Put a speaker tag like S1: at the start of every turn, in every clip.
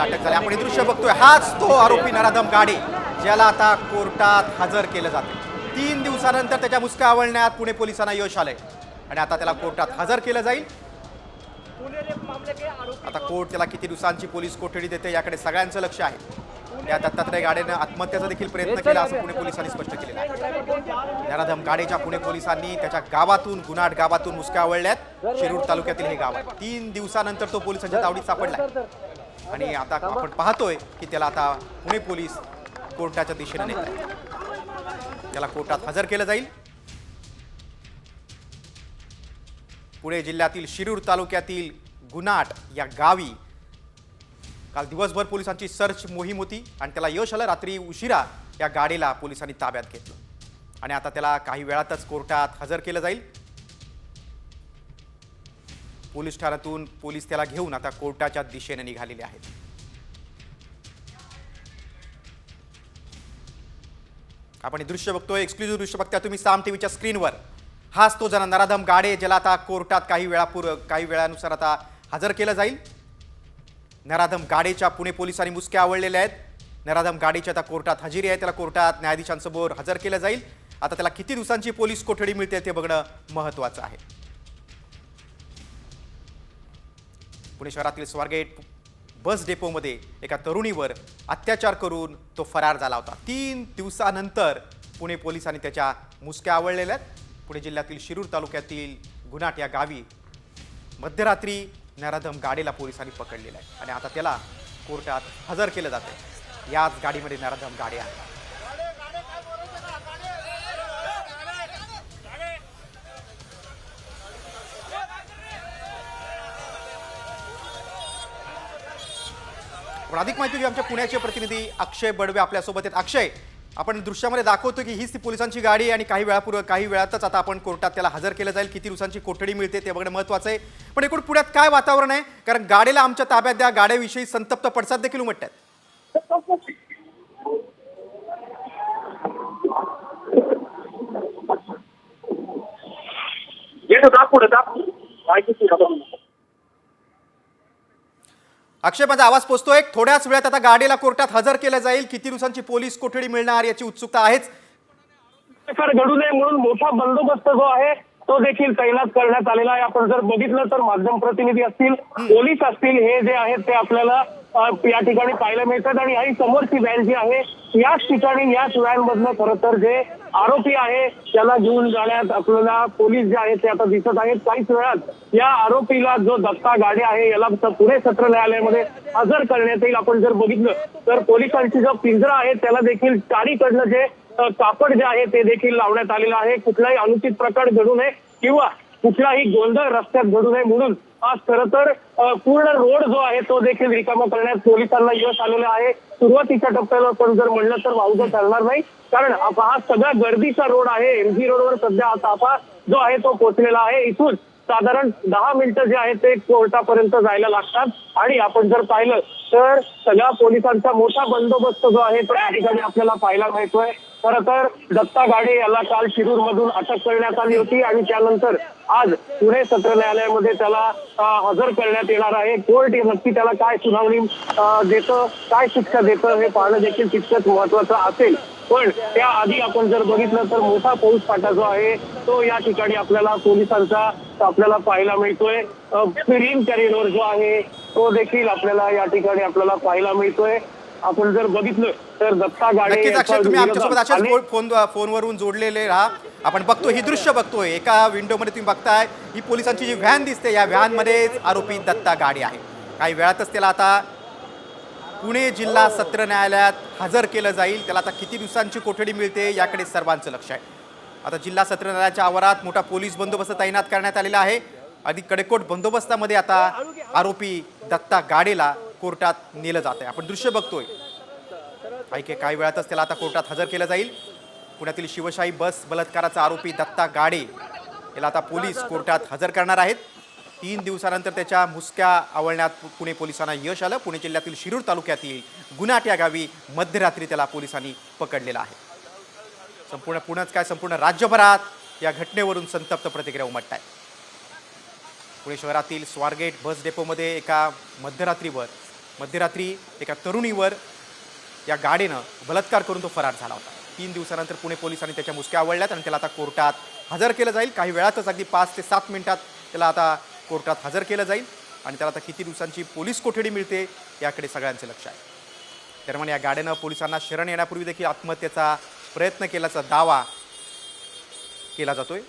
S1: आरोपीला अटक झाली. आपण हे दृश्य बघतोय. हाच तो आरोपी नराधम गाडे ज्याला आता कोर्टात हजर केलं जातं तीन दिवसानंतर त्याच्या मुसक्या आवळण्यात पुणे पोलिसांना यश आलंय. आणि आता त्याला कोर्टात हजर केलं जाईल. आता कोर्ट त्याला किती दिवसांची पोलीस कोठडी देते याकडे सगळ्यांचं लक्ष आहे. या दत्तात्रय गाडेनं आत्महत्याचा देखील प्रयत्न केला असं पुणे पोलिसांनी स्पष्ट केलेलं आहे. नराधम गाडेच्या पुणे पोलिसांनी त्याच्या गावातून गुनाट गावातून मुसक्या आवळल्यात शिरूर तालुक्यातील हे गाव आहे. तीन दिवसानंतर तो पोलिसांच्या तावडीत सापडलाय. आणि आता आपण पाहतोय की त्याला आता पुणे पोलीस कोर्टाच्या दिशेने नेत आहेत त्याला कोर्टात हजर केलं जाईल. पुणे जिल्ह्यातील शिरूर तालुक्यातील गुनाट या गावी काल दिवसभर पोलिसांची सर्च मोहीम होती आणि त्याला यश आलं. रात्री उशिरा या गाडीला पोलिसांनी ताब्यात घेतलं. आणि आता त्याला काही वेळातच कोर्टात हजर केलं जाईल. पोलीस ठाण्यातून पोलीस त्याला घेऊन आता कोर्टाच्या दिशेने निघालेले आहेत. आपण दृश्य बघतोय एक्सक्लुझिव्ह दृश्य बघताय तुम्ही साम टीव्हीच्या स्क्रीनवर हाच तो जना नराधम गाडे ज्याला आता कोर्टात काही वेळापूर्व काही वेळानुसार आता हजर केलं जाईल. नराधम गाडेच्या पुणे पोलिसांनी मुसके आवळलेल्या आहेत. नराधम गाडेच्या आता कोर्टात हजेरी आहे त्याला कोर्टात न्यायाधीशांसमोर हजर केलं जाईल. आता त्याला किती दिवसांची पोलीस कोठडी मिळते ते बघणं महत्त्वाचं आहे. पुणे शहरातील स्वारगेट बस डेपोमध्ये एका तरुणीवर अत्याचार करून तो फरार झाला होता. तीन दिवसानंतर पुणे पोलिसांनी त्याच्या मुसक्या आवळलेल्या आहेत. पुणे जिल्ह्यातील शिरूर तालुक्यातील गुनाट या गावी मध्यरात्री नराधम गाडीला पोलिसांनी पकडलेला आहे. आणि आता त्याला कोर्टात हजर केलं जाते याच गाडीमध्ये नराधम गाडी आहे पण अधिक माहिती घेऊ आमच्या पुण्याचे प्रतिनिधी अक्षय बडवे आपल्यासोबत आहेत. अक्षय आपण दृश्यामध्ये दाखवतो की हीच ती पोलिसांची गाडी आहे आणि काही वेळापूर्वी काही वेळातच आता आपण कोर्टात त्याला हजर केलं जाईल. किती दिवसांची कोठडी मिळते ते बघणं महत्वाचं आहे. पण एकूण पुण्यात काय वातावरण आहे? कारण गाडीला आमच्या ताब्यात द्या गाड्याविषयी संतप्त पडसाद देखील उमटतात
S2: येतो दाब
S1: माझा आवाज पोचतो एक थोड्याच वेळात आता गाडीला कोर्टात हजर केलं जाईल. किती दिवसांची पोलीस कोठडी मिळणार याची उत्सुकता आहेच.
S2: घडू नये म्हणून मोठा बंदोबस्त जो आहे तो देखील तैनात करण्यात आलेला आहे. आपण जर बघितलं तर माध्यम प्रतिनिधी असतील पोलीस असतील हे जे आहेत ते आपल्याला या ठिकाणी पाहायला मिळतात. आणि ही समोरची व्हॅन जी आहे याच ठिकाणी याच व्हॅन मधनं खरं तर जे आरोपी आहे त्याला घेऊन जाण्यात आपल्याला पोलीस जे आहेत ते आता दिसत आहेत. काहीच वेळात या आरोपीला जो दत्ता गाडे आहे याला पुणे सत्र न्यायालयामध्ये हजर करण्यात येईल. आपण जर बघितलं तर पोलिसांची जो पिंजरा आहे त्याला देखील चारीकडनं जे कापड जे आहे ते देखील लावण्यात आलेलं आहे. कुठलाही अनुचित प्रकार घडू नये किंवा कुठलाही गोंधळ रस्त्यात घडू नये म्हणून. आज खरं तर पूर्ण रोड जो आहे तो देखील रिकामा करण्यात पोलिसांना यश आलेलं आहे. सुरुवातीच्या टप्प्यावर पण जर म्हणलं तर वावगं चालणार नाही. कारण हा सगळा गर्दीचा रोड आहे. एमजी रोडवर सध्या हा ताफा जो आहे तो पोहोचलेला आहे. इथून साधारण दहा मिनिटं जे आहे ते कोर्टापर्यंत जायला लागतात. आणि आपण जर पाहिलं तर सगळ्या पोलिसांचा मोठा बंदोबस्त जो आहे तो या ठिकाणी आपल्याला पाहायला मिळतोय. खरं तर दत्ता गाडे याला काल शिरूर मधून अटक करण्यात आली होती आणि त्यानंतर आज पुणे सत्र न्यायालयामध्ये त्याला हजर करण्यात येणार आहे. कोर्ट हे नक्की त्याला काय सुनावणी देतं काय शिक्षा देतं हे पाहणं देखील तितकंच महत्वाचं असेल. पण त्याआधी आपण जर बघितलं तर मोठा पाऊस फाटा जो आहे तो या ठिकाणी आपल्याला पोलिसांचा आपल्याला पाहायला मिळतोय. फिरिंग कॅरिडोर जो आहे तो देखील आपल्याला या ठिकाणी आपल्याला पाहायला मिळतोय. आपण जर बघितलं तर दत्ता गाडे
S1: तुम्ही आमच्यासोबत अशाच फोन फोन फोनवरून जोडलेले राहा. आपण बघतो ही दृश्य बघतोय. एका विंडोमध्ये तुम्ही बघताय ही पोलिसांची जी व्हॅन दिसते या व्हॅनमध्येच आरोपी दत्ता गाडी आहे. काही वेळातच त्याला आता पुणे जिल्हा सत्र न्यायालयात हजर केलं जाईल. त्याला आता किती दिवसांची कोठडी मिळते याकडे सर्वांचं लक्ष आहे. आता जिल्हा सत्र न्यायालयाच्या आवारात मोठा पोलीस बंदोबस्त तैनात करण्यात आलेला आहे. अधिक कडेकोट बंदोबस्तामध्ये आता आरोपी दत्ता गाडेला कोर्टात नेलं जात आहे आपण दृश्य बघतोय. ऐके काही वेळातच त्याला आता कोर्टात हजर केलं जाईल. पुण्यातील शिवशाही बस बलात्काराचा आरोपी दत्ता गाडे याला आता पोलीस कोर्टात हजर करणार आहेत. तीन दिवसानंतर त्याच्या मुसक्या आवळण्यात पुणे पोलिसांना यश आलं. पुणे जिल्ह्यातील शिरूर तालुक्यातील गुनाट या गावी मध्यरात्री त्याला पोलिसांनी पकडलेला आहे. संपूर्ण पुण्यात काय संपूर्ण राज्यभरात या घटनेवरून संतप्त प्रतिक्रिया उमटत आहे पुणे शहरातील स्वारगेट बस डेपोमध्ये एका मध्यरात्रीवर मध्यरात्री एका तरुणीवर या गाडीनं बलात्कार करून तो फरार झाला होता. तीन दिवसानंतर पुणे पोलिसांनी त्याच्या मुसक्या आवडल्यात आणि त्याला आता कोर्टात हजर केलं जाईल. काही वेळातच अगदी पाच ते सात मिनिटात त्याला आता कोर्टात हजर केलं जाईल आणि त्याला आता किती दिवसांची पोलीस कोठडी मिळते याकडे सगळ्यांचे लक्ष आहे. दरम्यान या गाड्यानं पोलिसांना शरण येण्यापूर्वी देखील आत्महत्येचा प्रयत्न केल्याचा दावा केला जातोय.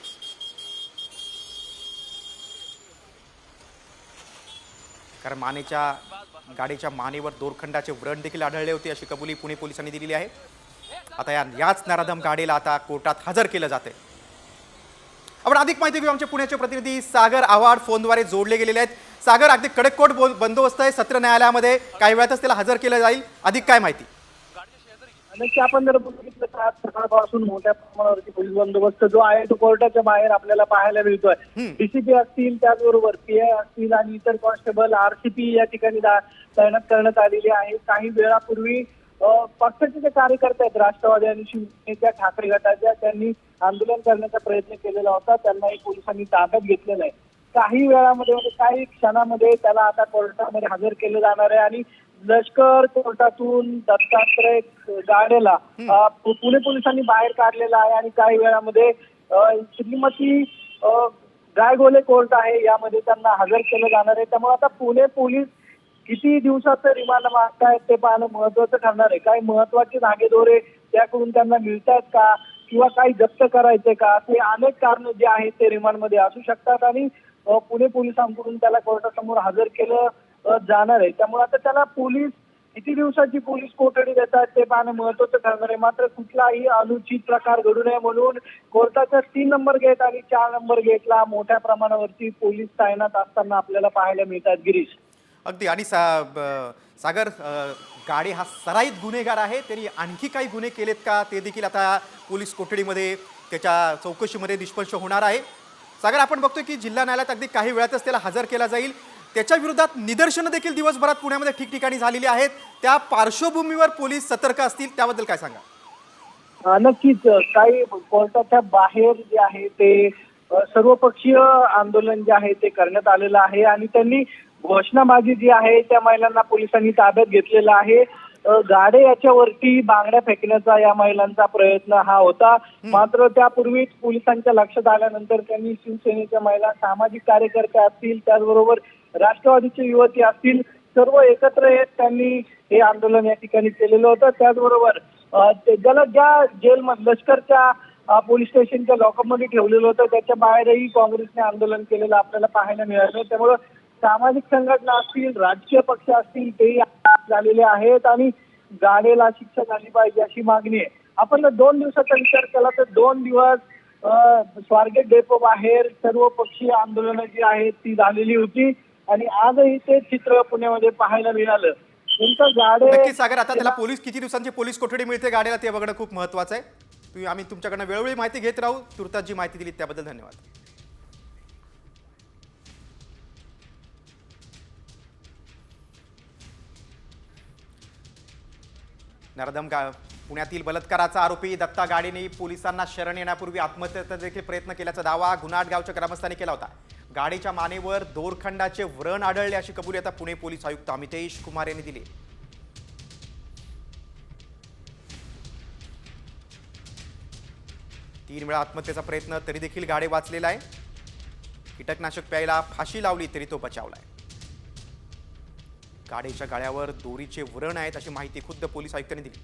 S1: कारण मानेच्या गाडीच्या मानेवर दोरखंडाचे व्रण देखील आढळले होते अशी कबुली पुणे पोलिसांनी दिलेली आहे. आता या याच नराधम गाडीला आता कोर्टात हजर केलं जाते आपण अधिक माहिती घेऊ आमचे पुण्याचे प्रतिनिधी सागर आव्हाड. फोनद्वारे जोडले गेलेले आहेत. सागर अगदी कडककोट बंदोबस्त आहे. सत्र न्यायालयामध्ये काही वेळातच त्याला हजर केलं जाईल. अधिक काय माहिती?
S3: नक्की आपण जर बघितलं तर आज सकाळपासून मोठ्या प्रमाणावरती पोलीस बंदोबस्त जो आहे तो कोर्टाच्या बाहेर आपल्याला पाहायला मिळतोय. डीसीपी असतील त्याचबरोबर पीआय असतील आणि इतर कॉन्स्टेबल आरसीपी या ठिकाणी तैनात करण्यात आलेली आहे काही वेळापूर्वी पक्षाचे जे कार्यकर्ते आहेत राष्ट्रवादी आणि शिवसेनेच्या ठाकरे गटाच्या त्यांनी आंदोलन करण्याचा प्रयत्न केलेला होता. त्यांनाही पोलिसांनी ताब्यात घेतलेलं आहे. काही वेळामध्ये म्हणजे काही क्षणामध्ये त्याला आता कोर्टामध्ये हजर केलं जाणार आहे आणि लष्कर कोर्टातून दत्तात्रय गाडेला पुणे पोलिसांनी बाहेर काढलेला आहे आणि काही वेळामध्ये श्रीमती गायगोले कोर्ट आहे यामध्ये त्यांना हजर केलं जाणार आहे. त्यामुळे आता पुणे पोलीस किती दिवसाचं रिमांड मागतायत ते पाहणं महत्वाचं ठरणार आहे. काही महत्त्वाचे धागेदोरे त्याकडून त्यांना मिळतात का? किंवा काही जप्त करायचे का? असे अनेक कारण जे आहेत ते रिमांडमध्ये असू शकतात आणि पुणे पोलिसांकडून त्याला कोर्टासमोर हजर केलं जाणार आहे. त्यामुळे आता त्याला पोलीस किती दिवसाची पोलीस कोठडी देतात ते पाहणं महत्वाचं ठरणार आहे. मात्र कुठलाही अनुचित प्रकार घडू नये म्हणून कोर्टाचा तीन नंबर गेट आणि चार नंबर गेटला मोठ्या प्रमाणावरती पोलीस तैनात असताना आपल्याला पाहायला मिळतात. गिरीश.
S1: अगदी. आणि सा ब- सागर गाडी हा सराईत गुन्हेगार आहे. त्यांनी आणखी काही गुन्हे केलेत का? ते देखील आता पोलीस कोठडीमध्ये त्याच्या चौकशीमध्ये निष्पक्ष होणार आहे. सागर आपण बघतोय की जिल्हा न्यायालयात अगदी काही वेळातच त्याला हजर केला जाईल. त्याच्या विरोधात निदर्शनं देखील दिवसभरात पुण्यामध्ये ठिकठिकाणी झालेली आहेत. त्या पार्श्वभूमीवर पोलीस सतर्क असतील त्याबद्दल काय सांगा?
S3: नक्कीच काही कोर्टाच्या बाहेर जे आहे ते सर्वपक्षीय आंदोलन जे आहे ते करण्यात आलेलं आहे आणि त्यांनी घोषणाबाजी जी आहे त्या महिलांना पोलिसांनी ताब्यात घेतलेला आहे. गाडे याच्यावरती बांगड्या फेकण्याचा या महिलांचा प्रयत्न हा होता. मात्र त्यापूर्वीच पोलिसांच्या लक्षात आल्यानंतर त्यांनी शिवसेनेच्या महिला सामाजिक कार्यकर्त्या असतील त्याचबरोबर राष्ट्रवादीचे युवती असतील सर्व एकत्र येत त्यांनी हे आंदोलन या ठिकाणी केलेलं होतं. त्याचबरोबर त्याला ज्याला ज्या जेल लष्करच्या पोलीस स्टेशनच्या लॉकअपमध्ये ठेवलेलं होतं त्याच्या बाहेरही काँग्रेसने आंदोलन केलेलं आपल्याला पाहायला मिळालं. त्यामुळं सामाजिक संघटना असतील राजकीय पक्ष असतील तेही झालेले आहेत आणि गाडेला शिक्षा झाली पाहिजे अशी मागणी आहे. आपण दोन दिवसाचा विचार केला तर दोन दिवस स्वारगेट डेपो बाहेर सर्व पक्षीय आंदोलनं जी आहेत ती झालेली होती. आणि आजही ते चित्र पुण्यामध्ये पाहायला मिळालं. नेमकं गाडे
S1: नक्कीच सागर आता त्याला पोलीस किती दिवसांची पोलीस कोठडी मिळते गाडीला ते बघणं खूप महत्वाचं आहे. तुम्ही आम्ही तुमच्याकडनं वेळोवेळी माहिती घेत राहू. तुर्तास जी माहिती दिली त्याबद्दल धन्यवाद. नरदम गा पुण्यातील बलात्काराचा आरोपी दत्ता गाडीने पोलिसांना शरण येण्यापूर्वी आत्महत्येचा देखील प्रयत्न केल्याचा दावा. गुन्हाट गावच्या ग्रामस्थांनी केला होता. गाडीच्या मानेवर दोरखंडाचे व्रण आढळले अशी कबुली आता पुणे पोलीस आयुक्त अमितेश कुमार यांनी दिली. तीन वेळा आत्महत्येचा प्रयत्न तरी देखील गाडे वाचलेला आहे. कीटकनाशक प्यायला फाशी लावली तरी तो बचावलाय. गाडीच्या गाड्यावर दोरीचे व्रण आहेत अशी माहिती खुद्द पोलीस आयुक्तांनी दिली.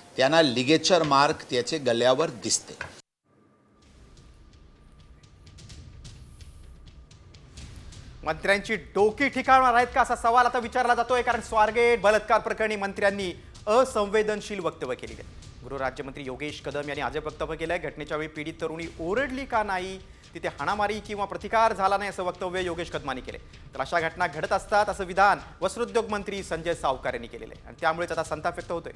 S4: त्यांना लिगेचर मार्क त्याचे गल्यावर दिसते.
S1: मंत्र्यांची डोकी ठिकाणवर आहेत का असा सवाल आता विचारला जातोय कारण स्वारगेट बलात्कार प्रकरणी मंत्र्यांनी असंवेदनशील वक्तव्य केली आहे गृहराज्यमंत्री योगेश कदम यांनी आज वक्तव्य केलंय घटनेच्या वेळी पीडित तरुणी ओरडली का नाही तिथे हाणामारी किंवा प्रतिकार झाला नाही असं वक्तव्य योगेश कदमांनी केले तर अशा घटना घडत असतात असं विधान वस्त्रोद्योग मंत्री संजय सावकार यांनी केलेलं आहे आणि त्यामुळेच आता संताप व्यक्त होतोय.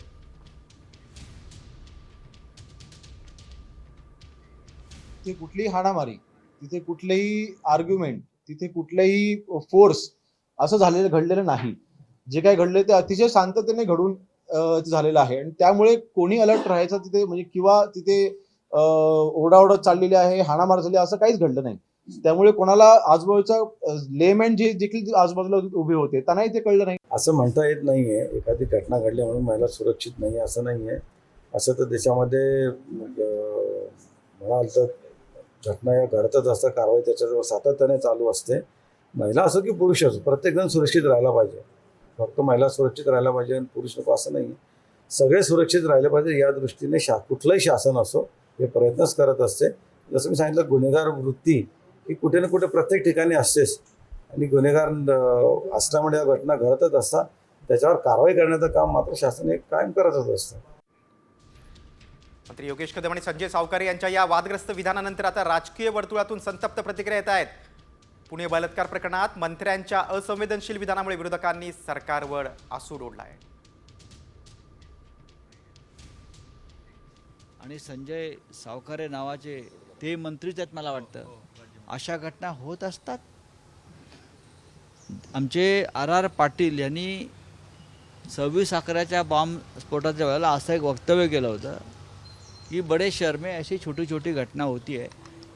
S5: तिथे कुठलीही हाणामारी तिथे कुठलेही आर्ग्युमेंट तिथे कुठलेही फोर्स असं झालेलं घडलेलं नाही. जे काही घडले ते अतिशय शांततेने घडून झालेलं आहे. आणि त्यामुळे कोणी अलर्ट राहायचं तिथे म्हणजे किंवा तिथे ओढाओढत चाललेली आहे हाणामार झाली असं काहीच घडलं नाही. त्यामुळे कोणाला आजूबाजूचा लेमॅन जे देखील आजूबाजूला उभे होते त्यांनाही ते कळलं नाही.
S6: असं म्हणता येत नाही आहे एखादी घटना घडली म्हणून महिला सुरक्षित नाही असं नाही आहे असं तर देशामध्ये म्हणाल तर घटना या घडतच असतात कारवाई त्याच्याजवळ सातत्याने चालू असते. महिला असो की पुरुष असो प्रत्येकजण सुरक्षित राहायला पाहिजे. फक्त महिला सुरक्षित राहायला पाहिजे आणि पुरुष नको असं नाही सगळे सुरक्षित राहिले पाहिजे या दृष्टीने शा कुठलंही शासन असो हे प्रयत्नच करत असते. जसं मी सांगितलं गुन्हेगार वृत्ती ही कुठे ना कुठे प्रत्येक ठिकाणी असतेच. आणि गुन्हेगार असल्यामुळे या घटना घडतच असतात. त्याच्यावर कारवाई करण्याचं काम मात्र शासन हे कायम करतच असतं.
S1: मंत्री योगेश कदम आणि संजय सावकारे यांच्या या वादग्रस्त विधानानंतर आता राजकीय वर्तुळातून संतप्त प्रतिक्रिया येत आहेत. पुणे बलात्कार प्रकरणात मंत्र्यांच्या असंवेदनशील विधानामुळे विरोधकांनी सरकारवर आसूड ओढला आहे
S7: आणि संजय सावकारे नावाचे ते मंत्रीच आहेत मला वाटतं. अशा घटना होत असतात. आमचे आर आर पाटील यांनी सव्वीस अकराच्या बॉम्ब स्फोटाच्या वेळेला असं एक वक्तव्य केलं होतं. की बडे शहर में अशी छोटी छोटी घटना होती आहे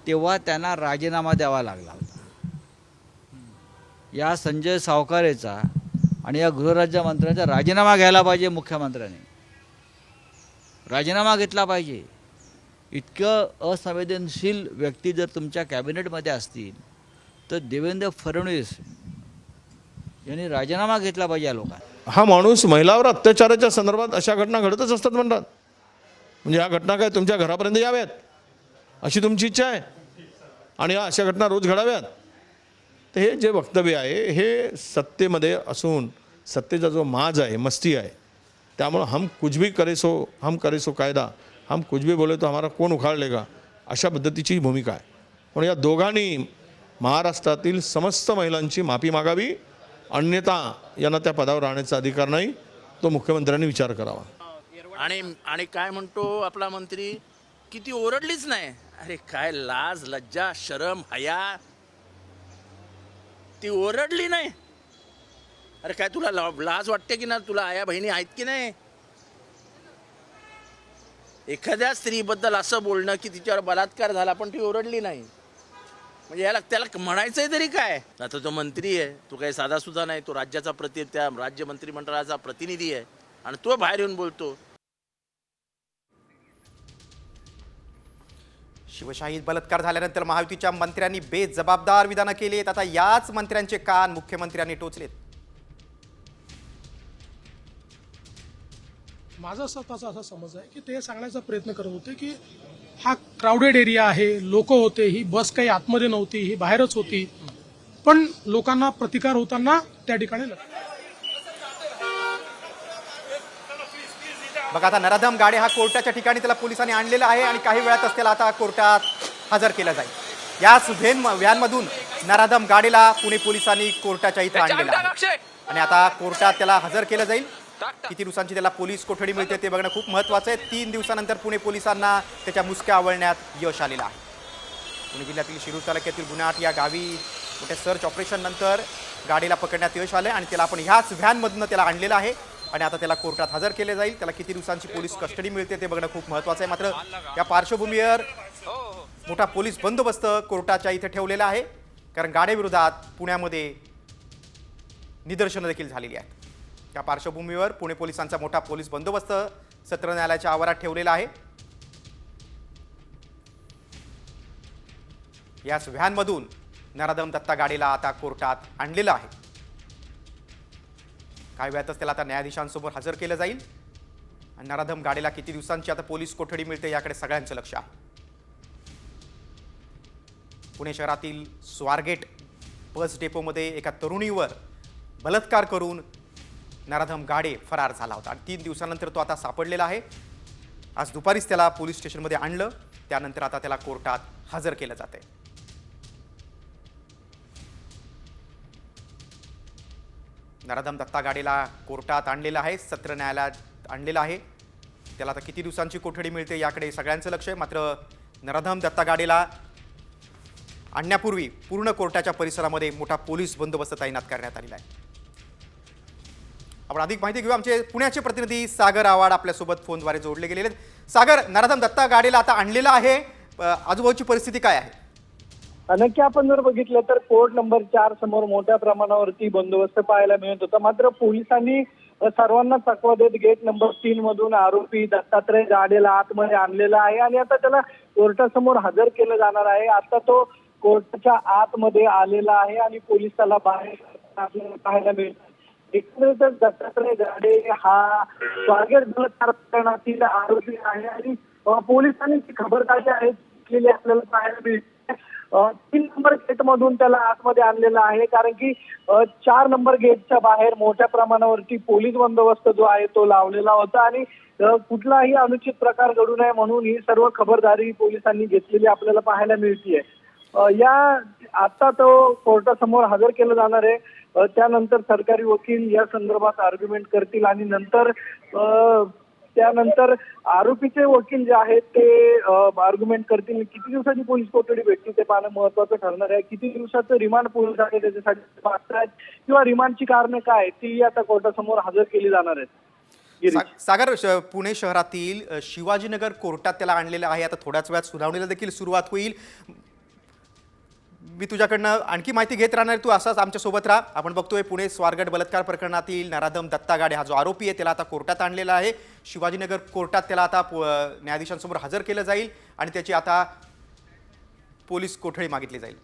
S7: तेव्हा त्यांना राजीनामा द्यावा लागला होता. या संजय सावकारेचा आणि या गृहराज्यमंत्र्यांचा राजीनामा घ्यायला पाहिजे मुख्यमंत्र्यांनी. राजीनामा घेतला पाहिजे. इतकं असंवेदनशील व्यक्ती जर तुमच्या कॅबिनेटमध्ये असतील तर देवेंद्र फडणवीस यांनी राजीनामा घेतला पाहिजे या लोकांना.
S8: हा माणूस महिलावर अत्याचाराच्या संदर्भात अशा घटना घडतच असतात म्हणतात. म्हणजे ह्या घटना काय तुमच्या घरापर्यंत याव्यात? अशी तुमची इच्छा आहे? आणि या अशा घटना रोज घडाव्यात? तर हे जे वक्तव्य आहे हे सत्तेमध्ये असून सत्तेचा जो माज आहे मस्ती आहे त्यामुळं हम कुछ भी करे सो हम करे सो कायदा हम कुछ भी बोले तो हमारा कोण उखाळलेगा? अशा पद्धतीची भूमिका आहे. पण या दोघांनी महाराष्ट्रातील समस्त महिलांची माफी मागावी. अन्यथा यांना त्या पदावर राहण्याचा अधिकार नाही. तो मुख्यमंत्र्यांनी विचार करावा.
S9: आणि आणि काय म्हणतो आपला मंत्री? की ती ओरडलीच नाही. अरे काय लाज लज्जा शरम हया. ती ओरडली नाही. अरे काय तुला लाज वाटते की ना तुला आया बहिणी आहेत की नाही? एखाद्या स्त्रीबद्दल असं बोलणं की तिच्यावर बलात्कार झाला पण ती ओरडली नाही. म्हणजे याला त्याला म्हणायचंय तरी काय? आता तो मंत्री आहे तो काही साधा सुद्धा नाही तो राज्याचा प्रति त्या राज्य मंत्रिमंडळाचा प्रतिनिधी आहे. आणि तो बाहेर येऊन बोलतो
S1: शिवशाहीत बलात्कार झाल्यानंतर महायुतीच्या मंत्र्यांनी बेजबाबदार विधानं केली आहेत. आता याच मंत्र्यांचे कान मुख्यमंत्र्यांनी टोचलेत.
S10: माझा स्वतःचा असा समज आहे की ते सांगण्याचा प्रयत्न करत होते की हा क्राऊडेड एरिया आहे लोक होते ही बस काही आतमध्ये नव्हती ही बाहेरच होती. पण लोकांना प्रतिकार होताना त्या ठिकाणी
S1: बघा आता नराधम गाडे हा कोर्टाच्या ठिकाणी त्याला पोलिसांनी आणलेला आहे आणि काही वेळातच त्याला आता कोर्टात हजर केलं जाईल. याच व्हेन व्हॅनमधून नराधम गाडीला पुणे पोलिसांनी कोर्टाच्या इथं आणलेलं आहे. आणि आता कोर्टात त्याला हजर केलं जाईल. किती दिवसांची त्याला पोलीस कोठडी मिळते ते बघणं खूप महत्त्वाचं आहे. तीन दिवसानंतर पुणे पोलिसांना त्याच्या मुसक्या आवळण्यात यश आलेलं आहे. पुणे जिल्ह्यातील शिरूर तालुक्यातील गुन्हाट या गावी मोठ्या सर्च ऑपरेशन नंतर गाडीला पकडण्यात यश आलं आणि त्याला आपण ह्याच व्हॅनमधनं त्याला आणलेलं आहे. आणि आता त्याला कोर्टात हजर केले जाईल. त्याला किती दिवसांची पोलीस कस्टडी मिळते ते बघणं खूप महत्त्वाचं आहे. मात्र या पार्श्वभूमीवर मोठा पोलीस बंदोबस्त कोर्टाच्या इथे ठेवलेला आहे. कारण गाड्याविरोधात पुण्यामध्ये निदर्शनं देखील झालेली आहेत. त्या पार्श्वभूमीवर पुणे पोलिसांचा मोठा पोलीस बंदोबस्त सत्र न्यायालयाच्या आवारात ठेवलेला आहे. याच व्हॅनमधून नराधम दत्ता गाडीला आता कोर्टात आणलेलं आहे. काही वेळातच त्याला आता न्यायाधीशांसमोर हजर केलं जाईल. आणि नराधम गाडीला किती दिवसांची आता पोलीस कोठडी मिळते याकडे सगळ्यांचं लक्ष आहे. पुणे शहरातील स्वारगेट बस डेपोमध्ये एका तरुणीवर बलात्कार करून नराधम गाडे फरार झाला होता. आणि तीन दिवसानंतर तो आता सापडलेला आहे. आज दुपारीच त्याला पोलीस स्टेशनमध्ये आणलं. त्यानंतर आता त्याला कोर्टात हजर केलं जात नराधम दत्ता गाडीला कोर्टात आणलेलं आहे सत्र न्यायालयात आणलेलं आहे. त्याला आता किती दिवसांची कोठडी मिळते याकडे सगळ्यांचं लक्ष आहे. मात्र नराधम दत्ता गाडीला आणण्यापूर्वी पूर्ण कोर्टाच्या परिसरामध्ये मोठा पोलीस बंदोबस्त तैनात करण्यात आलेला आहे. आपण अधिक माहिती घेऊ. आमचे पुण्याचे प्रतिनिधी सागर आवाड आपल्यासोबत फोनद्वारे जोडले गेलेले आहेत. सागर नराधम दत्ता गाडीला आता आणलेलं आहे. आजूबाजूची परिस्थिती काय आहे?
S3: नक्की आपण जर बघितलं तर कोर्ट नंबर चार समोर मोठ्या प्रमाणावरती बंदोबस्त पाहायला मिळत होता. मात्र पोलिसांनी सर्वांना चकवा देत गेट नंबर तीन मधून आरोपी दत्तात्रय गाडेला आतमध्ये आणलेला आहे आणि आता त्याला कोर्टासमोर हजर केलं जाणार आहे. आता तो कोर्टाच्या आतमध्ये आलेला आहे आणि पोलीस त्याला बाहेर आपल्याला पाहायला मिळतात एकंदरीतच दत्तात्रय गाडे हा स्वारगेट बलात्कार प्रकरणातील आरोपी आहे आणि पोलिसांनी जी खबरदारी आहे आपल्याला पाहायला मिळते. तीन नंबर गेट मधून त्याला आतमध्ये आणलेलं आहे कारण की चार नंबर गेटच्या बाहेर मोठ्या प्रमाणावरती पोलीस बंदोबस्त जो आहे तो लावलेला होता आणि कुठलाही अनुचित प्रकार घडू नये म्हणून ही सर्व खबरदारी पोलिसांनी घेतलेली आपल्याला पाहायला मिळतीये. या आता तो कोर्टासमोर हजर केलं जाणार आहे. त्यानंतर सरकारी वकील या संदर्भात आर्ग्युमेंट करतील आणि नंतर त्यानंतर आरोपीचे वकील जे आहेत ते आर्ग्युमेंट करतील किती दिवसाची पोलीस कोठडी भेटतील ते पाहणं महत्वाचं ठरणार आहे. किती दिवसाचं रिमांड पोलीस झाले त्याच्यासाठी मागतायत किंवा रिमांडची कारणं काय ती आता कोर्टासमोर हजर केली जाणार आहेत.
S1: सागर पुणे शहरातील शिवाजीनगर कोर्टात त्याला आणलेलं आहे. आता थोड्याच वेळात सुनावणीला देखील सुरुवात होईल. मी तुझ्याकडनं आणखी माहिती घेत राहणार तू असाच आमच्यासोबत राहा. आपण बघतोय पुणे स्वारगड बलात्कार प्रकरणातील नराधम दत्ता गाडे हा जो आरोपी आहे त्याला आता कोर्टात आणलेला आहे. शिवाजीनगर कोर्टात त्याला आता न्यायाधीशांसमोर हजर केलं जाईल आणि त्याची आता पोलीस कोठडी मागितली जाईल.